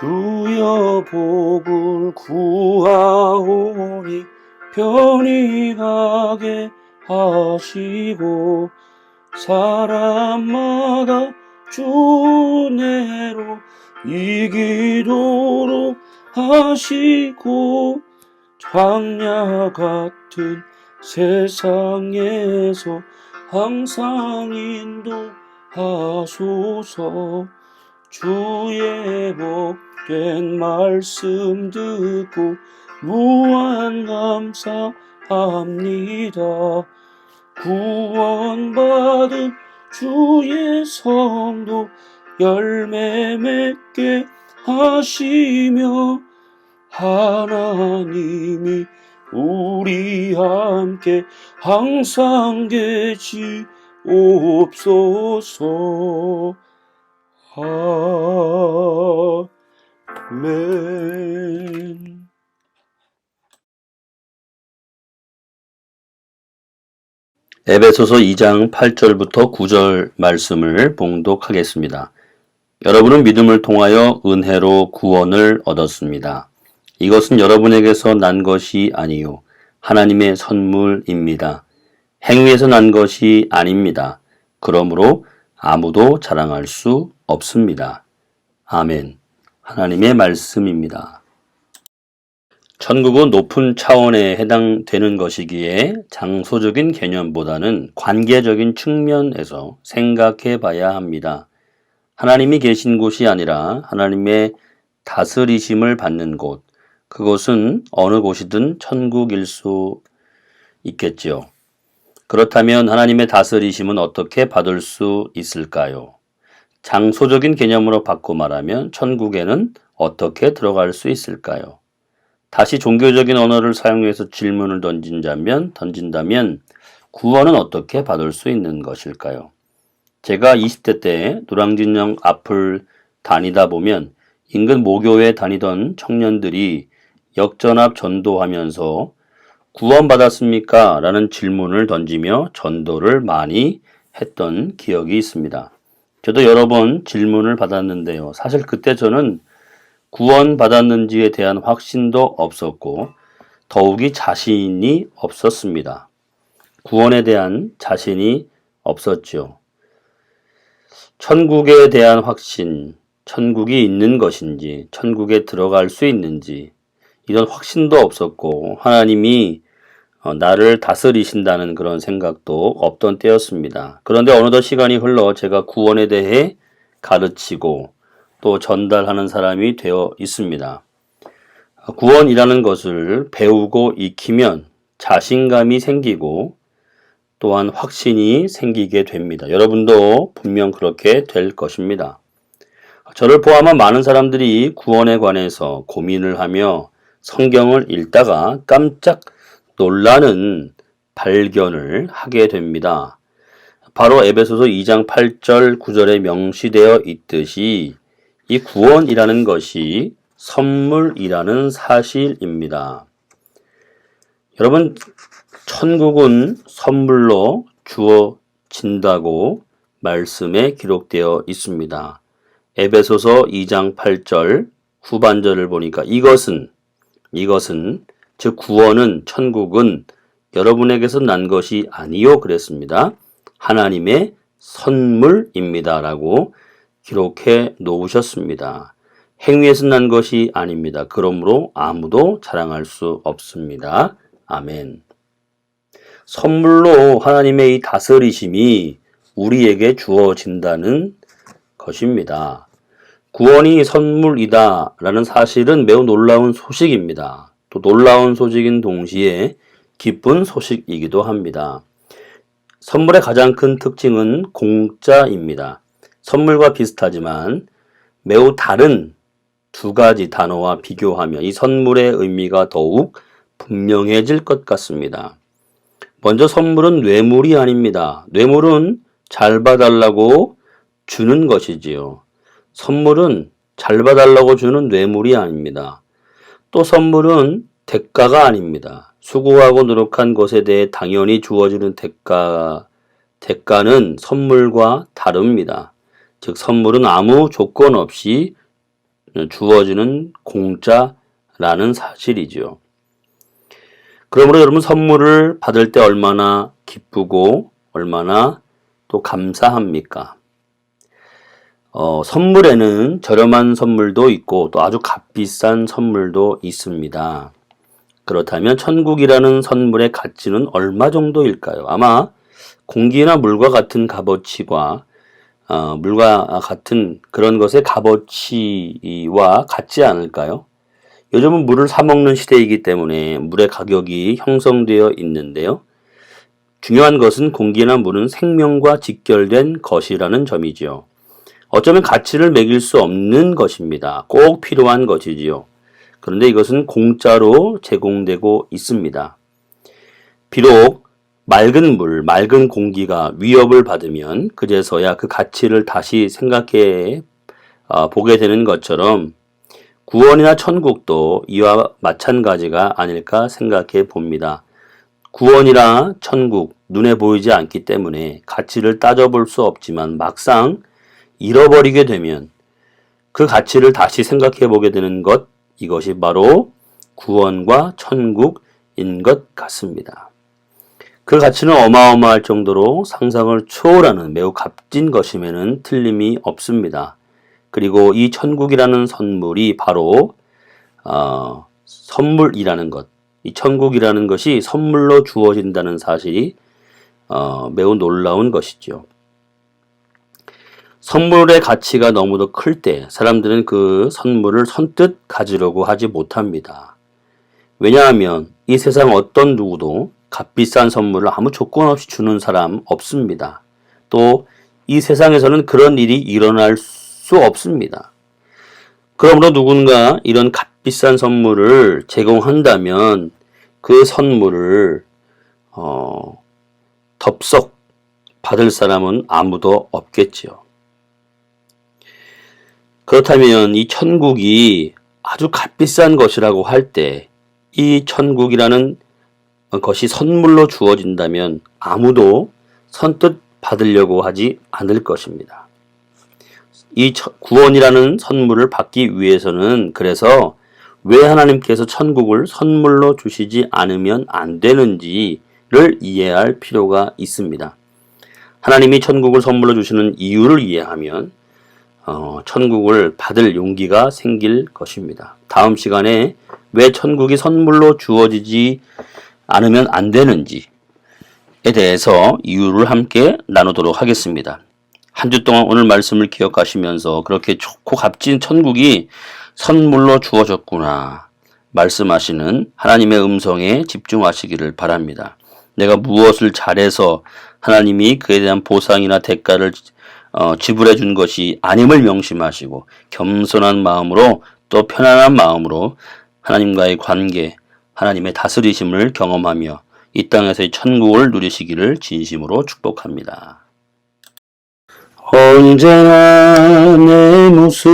주여 복을 구하오니 편히 가게 하시고 사람마다 주내로 이기도록 하시고 장야 같은 세상에서 항상 인도하소서 주의 복된 말씀 듣고 무한 감사합니다. 구원받은 주의 성도 열매 맺게 하시며 하나님이 우리 함께 항상 계시옵소서. 아멘. 에베소서 2장 8절부터 9절 말씀을 봉독하겠습니다. 여러분은 믿음을 통하여 은혜로 구원을 얻었습니다. 이것은 여러분에게서 난 것이 아니요 하나님의 선물입니다. 행위에서 난 것이 아닙니다. 그러므로 아무도 자랑할 수 없습니다. 아멘. 하나님의 말씀입니다. 천국은 높은 차원에 해당되는 것이기에 장소적인 개념보다는 관계적인 측면에서 생각해 봐야 합니다. 하나님이 계신 곳이 아니라 하나님의 다스리심을 받는 곳, 그곳은 어느 곳이든 천국일 수 있겠지요. 그렇다면 하나님의 다스리심은 어떻게 받을 수 있을까요? 장소적인 개념으로 바꿔 말하면 천국에는 어떻게 들어갈 수 있을까요? 다시 종교적인 언어를 사용해서 질문을 던진다면, 던진다면 구원은 어떻게 받을 수 있는 것일까요? 제가 20대 때 노량진역 앞을 다니다 보면 인근 모교에 다니던 청년들이 역전압 전도하면서 구원받았습니까? 라는 질문을 던지며 전도를 많이 했던 기억이 있습니다. 저도 여러 번 질문을 받았는데요. 사실 그때 저는 구원받았는지에 대한 확신도 없었고, 더욱이 자신이 없었습니다. 구원에 대한 자신이 없었죠. 천국에 대한 확신, 천국이 있는 것인지, 천국에 들어갈 수 있는지, 이런 확신도 없었고, 하나님이 어, 나를 다스리신다는 그런 생각도 없던 때였습니다. 그런데 어느덧 시간이 흘러 제가 구원에 대해 가르치고 또 전달하는 사람이 되어 있습니다. 구원이라는 것을 배우고 익히면 자신감이 생기고 또한 확신이 생기게 됩니다. 여러분도 분명 그렇게 될 것입니다. 저를 포함한 많은 사람들이 구원에 관해서 고민을 하며 성경을 읽다가 깜짝 놀라는 발견을 하게 됩니다. 바로 에베소서 2장 8절 9절에 명시되어 있듯이 이 구원이라는 것이 선물이라는 사실입니다. 여러분, 천국은 선물로 주어진다고 말씀에 기록되어 있습니다. 에베소서 2장 8절 후반절을 보니까 이것은 이것은 즉 구원은 천국은 여러분에게서 난 것이 아니요 그랬습니다. 하나님의 선물입니다라고 기록해 놓으셨습니다. 행위에서 난 것이 아닙니다. 그러므로 아무도 자랑할 수 없습니다. 아멘. 선물로 하나님의 이 다스리심이 우리에게 주어진다는 것입니다. 구원이 선물이다 라는 사실은 매우 놀라운 소식입니다. 또 놀라운 소식인 동시에 기쁜 소식이기도 합니다. 선물의 가장 큰 특징은 공짜입니다. 선물과 비슷하지만 매우 다른 두 가지 단어와 비교하면 이 선물의 의미가 더욱 분명해질 것 같습니다. 먼저 선물은 뇌물이 아닙니다. 뇌물은 잘 봐달라고 주는 것이지요. 선물은 잘 봐달라고 주는 뇌물이 아닙니다. 또 선물은 대가가 아닙니다. 수고하고 노력한 것에 대해 당연히 주어지는 대가, 대가는 선물과 다릅니다. 즉, 선물은 아무 조건 없이 주어지는 공짜라는 사실이죠. 그러므로 여러분 선물을 받을 때 얼마나 기쁘고 얼마나 또 감사합니까? 어, 선물에는 저렴한 선물도 있고 또 아주 값비싼 선물도 있습니다. 그렇다면 천국이라는 선물의 가치는 얼마 정도일까요? 아마 공기나 물과 같은 값어치와 어, 물과 같은 그런 것의 값어치와 같지 않을까요? 요즘은 물을 사 먹는 시대이기 때문에 물의 가격이 형성되어 있는데요. 중요한 것은 공기나 물은 생명과 직결된 것이라는 점이지요. 어쩌면 가치를 매길 수 없는 것입니다. 꼭 필요한 것이지요. 그런데 이것은 공짜로 제공되고 있습니다. 비록 맑은 물, 맑은 공기가 위협을 받으면 그제서야 그 가치를 다시 생각해 어, 보게 되는 것처럼 구원이나 천국도 이와 마찬가지가 아닐까 생각해 봅니다. 구원이나 천국, 눈에 보이지 않기 때문에 가치를 따져볼 수 없지만 막상 잃어버리게 되면 그 가치를 다시 생각해 보게 되는 것, 이것이 바로 구원과 천국인 것 같습니다. 그 가치는 어마어마할 정도로 상상을 초월하는 매우 값진 것임에는 틀림이 없습니다. 그리고 이 천국이라는 선물이 바로 어, 선물이라는 것, 이 천국이라는 것이 선물로 주어진다는 사실이 어, 매우 놀라운 것이죠. 선물의 가치가 너무도 클 때 사람들은 그 선물을 선뜻 가지려고 하지 못합니다. 왜냐하면 이 세상 어떤 누구도 값비싼 선물을 아무 조건 없이 주는 사람 없습니다. 또 이 세상에서는 그런 일이 일어날 수 없습니다. 그러므로 누군가 이런 값비싼 선물을 제공한다면 그 선물을 어, 덥석 받을 사람은 아무도 없겠지요. 그렇다면 이 천국이 아주 값비싼 것이라고 할 때 이 천국이라는 것이 선물로 주어진다면 아무도 선뜻 받으려고 하지 않을 것입니다. 이 구원이라는 선물을 받기 위해서는 그래서 왜 하나님께서 천국을 선물로 주시지 않으면 안 되는지를 이해할 필요가 있습니다. 하나님이 천국을 선물로 주시는 이유를 이해하면 어, 천국을 받을 용기가 생길 것입니다. 다음 시간에 왜 천국이 선물로 주어지지 않으면 안 되는지에 대해서 이유를 함께 나누도록 하겠습니다. 한 주 동안 오늘 말씀을 기억하시면서 그렇게 좋고 값진 천국이 선물로 주어졌구나 말씀하시는 하나님의 음성에 집중하시기를 바랍니다. 내가 무엇을 잘해서 하나님이 그에 대한 보상이나 대가를 어, 지불해 준 것이 아님을 명심하시고 겸손한 마음으로 또 편안한 마음으로 하나님과의 관계, 하나님의 다스리심을 경험하며 이 땅에서의 천국을 누리시기를 진심으로 축복합니다. 언제나 내 모습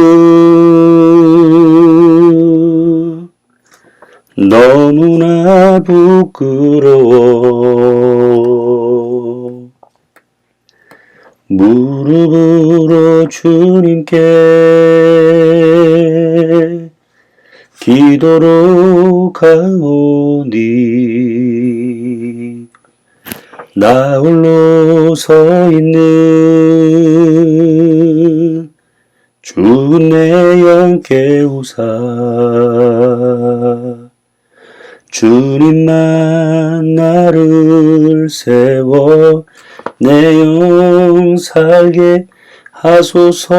너무나 부끄러워 무릎으로 주님께 기도로 가오니 나 홀로 서 있는 주내영 깨우사 주님만 나를 세워 내 영 살게 하소서.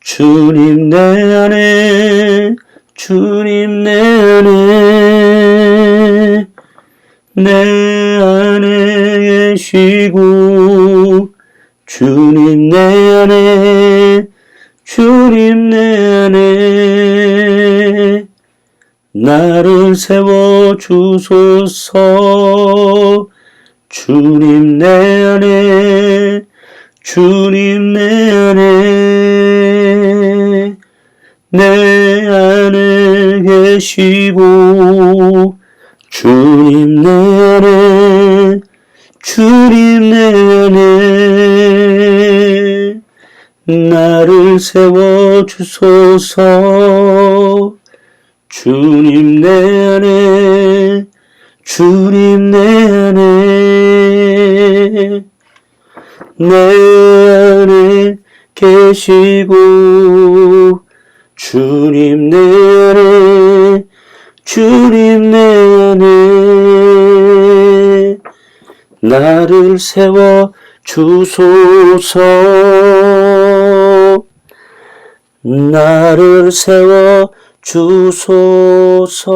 주님 내 안에 주님 내 안에 내 안에 계시고 주님 내 안에 주님 내 안에 나를 세워 주소서 주님 내 안에 주님 내 안에 내 안에 계시고 주님 내 안에 주님 내 안에 나를 세워 주소서. 주님 내 안에 주님 내 안에 내 안에 계시고 주님 내 안에 주님 내 안에 나를 세워 주소서. 나를 세워 주소서